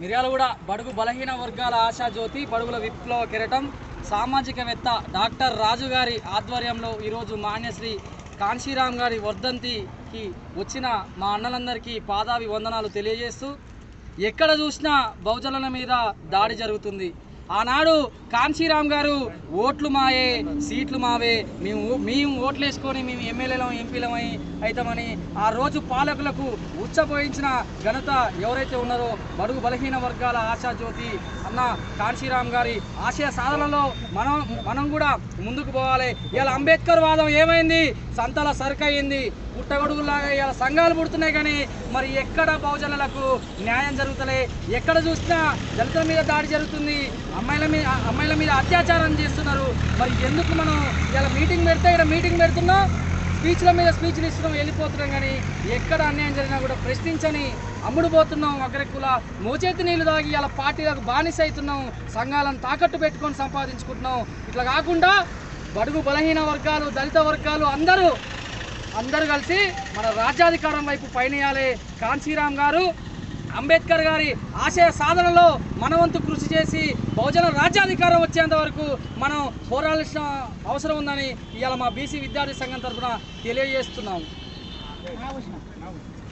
మిర్యాలగూడ బడుగు బలహీన వర్గాల ఆశాజ్యోతి బడుగుల విప్లవ కిరటం. సామాజికవేత్త డాక్టర్ రాజు గారి ఆధ్వర్యంలో ఈరోజు మాన్యశ్రీ కాంశీరామ్ గారి వర్ధంతికి వచ్చిన మా అన్నలందరికీ పాదావి వందనాలు తెలియజేస్తూ ఎక్కడ చూసినా బహుజనుల మీద దాడి జరుగుతుంది. ఆనాడు కాన్షీరామ్ గారు ఓట్లు మాయే సీట్లు మావే మేము మేము ఓట్లు వేసుకొని మేము ఎమ్మెల్యేలం ఎంపీలమై అవుతామని ఆ రోజు పాలకులకు ఉచ్చపోయించిన ఘనత ఎవరైతే ఉన్నారో బడుగు బలహీన వర్గాల ఆశాజ్యోతి అన్న కాన్షీరామ్ గారి ఆశయ సాధనలో మనం మనం కూడా ముందుకు పోవాలి. ఇలా అంబేద్కర్ వాదం ఏమైంది? సంతల సరుకు అయింది పుట్టగొడుగులాగా ఇలా సంఘాలు పుడుతున్నాయి కానీ మరి ఎక్కడ బహుజనులకు న్యాయం జరుగుతలే? ఎక్కడ చూసినా దళితుల మీద దాడి జరుగుతుంది. అమ్మాయిల మీద అమ్మాయిల మీద అత్యాచారం చేస్తున్నారు. మరి ఎందుకు మనం ఇలా మీటింగ్ పెడితే ఇక్కడ మీటింగ్ పెడుతున్నాం? స్పీచ్ల మీద స్పీచ్లు ఇస్తున్నాం వెళ్ళిపోతున్నాం కానీ ఎక్కడ అన్యాయం జరిగినా కూడా ప్రశ్నించని అమ్ముడుపోతున్నాం ఒకరికుల మోచేతి నీళ్ళు తాగి ఇలా పార్టీలకు బానిస అవుతున్నాం. సంఘాలను తాకట్టు పెట్టుకొని సంపాదించుకుంటున్నాం. ఇట్లా కాకుండా బడుగు బలహీన వర్గాలు దళిత వర్గాలు అందరూ అందరూ కలిసి మన రాజ్యాధికారం వైపు పయనియాలి. కాన్సీరామ్ గారు అంబేద్కర్ గారి ఆశయ సాధనలో మనవంతు కృషి చేసి బహుజన రాజ్యాధికారం వచ్చేంత వరకు మనం పోరాడాల్సిన అవసరం ఉందని ఇవాళ మా బీసీ విద్యార్థి సంఘం తరఫున తెలియజేస్తున్నాం